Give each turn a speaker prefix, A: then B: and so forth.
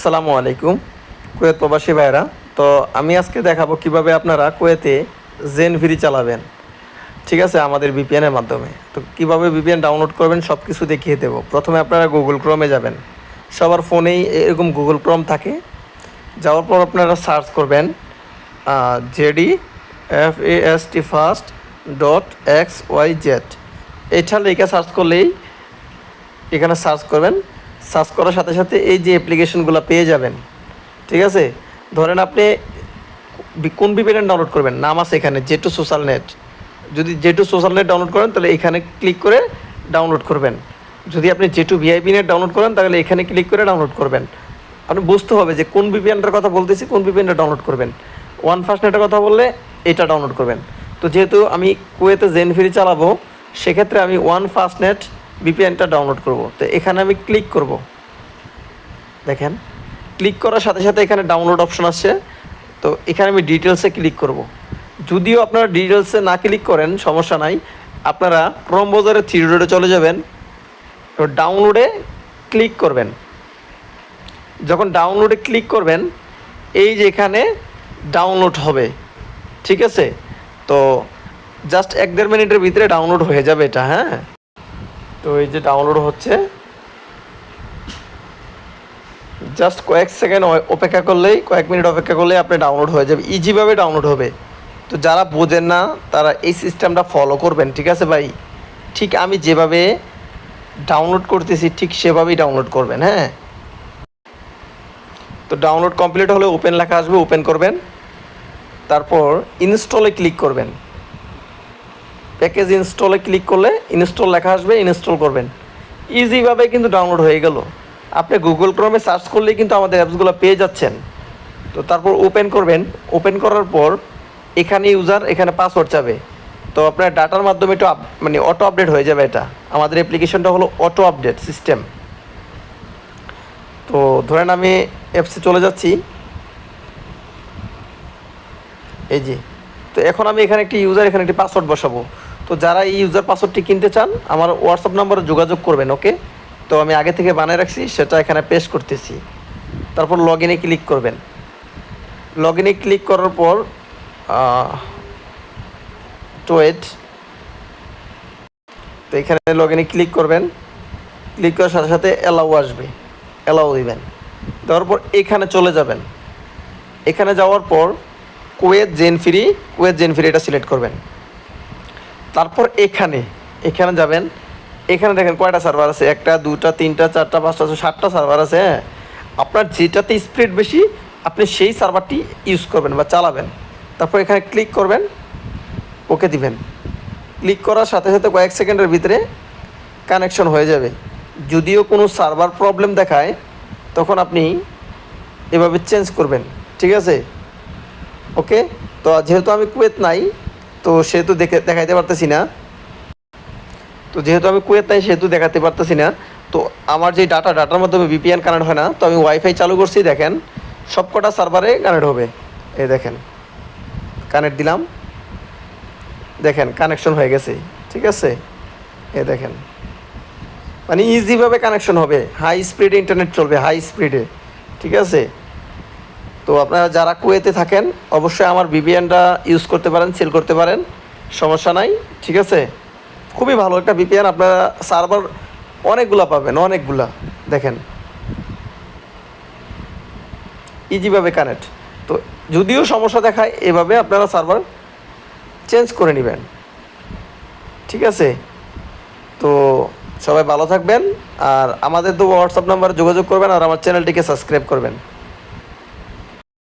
A: আসসালামু আলাইকুম, কুয়েত প্রবাসী ভাইরা তো আমি আজকে দেখাবো কীভাবে আপনারা কুয়েতে জেন ফ্রি চালাবেন। ঠিক আছে, আমাদের ভিপিএনের মাধ্যমে। তো কীভাবে ভিপিএন ডাউনলোড করবেন সব কিছু দেখিয়ে দেবো। প্রথমে আপনারা গুগল ক্রোমে যাবেন। সবার ফোনেই এরকম গুগল ক্রোম থাকে। যাওয়ার পর আপনারা সার্চ করবেন J D F A S T first dot X Y Z এটা লেখা সার্চ করলেই এখানে সার্চ করবেন সার্চ করার সাথে সাথে এই যে অ্যাপ্লিকেশনগুলো পেয়ে যাবেন, ঠিক আছে? ধরেন আপনি কোন ভিপিএন ডাউনলোড করবেন? নাম আছে এখানে, জেটু সোশ্যাল নেট। যদি J two social net download করেন, তাহলে এখানে ক্লিক করে ডাউনলোড করবেন। যদি আপনি জেটু ভিআইপি নেট ডাউনলোড করেন, তাহলে এখানে ক্লিক করে ডাউনলোড করবেন। আপনি বুঝতে হবে যে কোন ভিপিএনটার কথা বলতেছি, কোন ভিপিএনটা ডাউনলোড করবেন। ওয়ান ফার্স্ট নেটের কথা বললে এটা ডাউনলোড করবেন। তো যেহেতু আমি কুয়েতে জেন ফ্রি চালাবো, সেক্ষেত্রে আমি ওয়ান ফার্স্ট নেট ভিপিএনটা ডাউনলোড করব। তো এখানে আমি ক্লিক করব। দেখেন ক্লিক করার সাথে সাথে এখানে ডাউনলোড অপশন আসছে। তো এখানে আমি ডিটেলসে ক্লিক করব। যদিও আপনারা ডিটেলসে না ক্লিক করেন, সমস্যা নাই। আপনারা ক্রম বাজারের থ্রি রোডে চলে যাবেন। তো ডাউনলোডে ক্লিক করবেন। যখন ডাউনলোডে ক্লিক করবেন, এই যে এখানে ডাউনলোড হবে। ঠিক আছে? তো জাস্ট এক দেড় মিনিটের ভিতরে ডাউনলোড হয়ে যাবে এটা হ্যাঁ? তো এই যে ডাউনলোড হচ্ছে জাস্ট কয়েক সেকেন্ড অপেক্ষা করলেই, কয়েক মিনিট অপেক্ষা করলেই আপনি ডাউনলোড হয়ে যাবে ইজিভাবে ডাউনলোড হবে। তো যারা বোঝেন না, তারা এই সিস্টেমটা ফলো করবেন, ঠিক আছে ভাই? ঠিক আমি যেভাবে ডাউনলোড করতেছি, ঠিক সেভাবেই ডাউনলোড করবেন হ্যাঁ? তো ডাউনলোড কমপ্লিট হলে ওপেন লেখা আসবে ওপেন করবেন। তারপর ইনস্টলে ক্লিক করবেন। প্যাকেজ ইনস্টলে ক্লিক করলে ইনস্টল লেখা আসবে, ইনস্টল করবেন। ইজিভাবে কিন্তু ডাউনলোড হয়ে গেল। আপনি গুগল ক্রমে সার্চ করলেই কিন্তু আমাদের অ্যাপসগুলো পেয়ে যাচ্ছেন। তো তারপর ওপেন করবেন। ওপেন করার পর এখানে ইউজার, এখানে পাসওয়ার্ড চাবে। তো আপনার ডাটার মাধ্যমে একটু মানে অটো আপডেট হয়ে যাবে এটা। আমাদের অ্যাপ্লিকেশনটা হলো অটো আপডেট সিস্টেম। তো ধরেন আমি অ্যাপসে চলে যাচ্ছি। এই যে। তো এখন আমি এখানে একটি ইউজার, এখানে একটি পাসওয়ার্ড বসাবো। তো যারা এই ইউজার পাসওয়ার্ডটি কিনতে চান, আমার হোয়াটসঅ্যাপ নম্বরে যোগাযোগ করবেন ওকে তো আমি আগে থেকে বানিয়ে রাখছি, সেটা এখানে পেস্ট করতেছি। তারপর লগ ইনে ক্লিক করবেন। লগ ইনে ক্লিক করার পর টোয়েট তো এখানে লগ ইনে ক্লিক করবেন। ক্লিক করার সাথে সাথে অ্যালাউ আসবে। অ্যালাউ দিবেন। দেওয়ার পর এখানে চলে যাবেন। এখানে যাওয়ার পর Kuwait zen free Kuwait zen free এটা সিলেক্ট করবেন। তারপর এখানে এখানে যাবেন। এখানে দেখেন কয়টা সার্ভার আছে? একটা, দুটা, তিনটা, চারটা, পাঁচটা সাতটা সার্ভার আছে হ্যাঁ? আপনার যেটাতে স্পিড বেশি, আপনি সেই সার্ভারটি ইউজ করবেন বা চালাবেন। তারপর এখানে ক্লিক করবেন ওকে দিবেন। ক্লিক করার সাথে সাথে কয়েক সেকেন্ডের ভিতরে কানেকশন হয়ে যাবে। যদিও কোনো সার্ভার প্রবলেম দেখায়, তখন আপনি এভাবে চেঞ্জ করবেন, ঠিক আছে? ওকে তো যেহেতু আমি কুয়েত নাই তো সেহেতু দেখে দেখাইতে পারতেছি না। তো যেহেতু আমি কুয়েত নাই সেহেতু দেখাতে পারতেছি না। তো আমার যে ডাটা, ডাটার মাধ্যমে ভিপিএন কানেক্ট হয় না। তো আমি ওয়াইফাই চালু করছি, দেখেন। সবকটা সার্ভারে কানেক্ট হবে। এই দেখেন। কানেক্ট দিলাম। দেখেন কানেকশন হয়ে গেছে। ঠিক আছে? এ দেখেন। মানে ইজিভাবে কানেকশন হবে। হাই স্পিডে ইন্টারনেট চলবে হাই স্পিডে ঠিক আছে? তো আপনারা যারা কুয়েতে থাকেন, অবশ্যই আমার বিপিএনটা ইউজ করতে পারেন সেল করতে পারেন, সমস্যা নাই, ঠিক আছে? খুবই ভালো একটা বিপিএন আপনারা সার্ভার অনেকগুলা পাবেন, অনেকগুলা, দেখেন। ইজিভাবে কানেক্ট তো যদিও সমস্যা দেখায়, এভাবে আপনারা সার্ভার চেঞ্জ করে নেবেন। ঠিক আছে? তো সবাই ভালো থাকবেন, আর আমাদের তো হোয়াটসঅ্যাপ নাম্বারে যোগাযোগ করবেন, আর আমার চ্যানেলটিকে সাবস্ক্রাইব করবেন।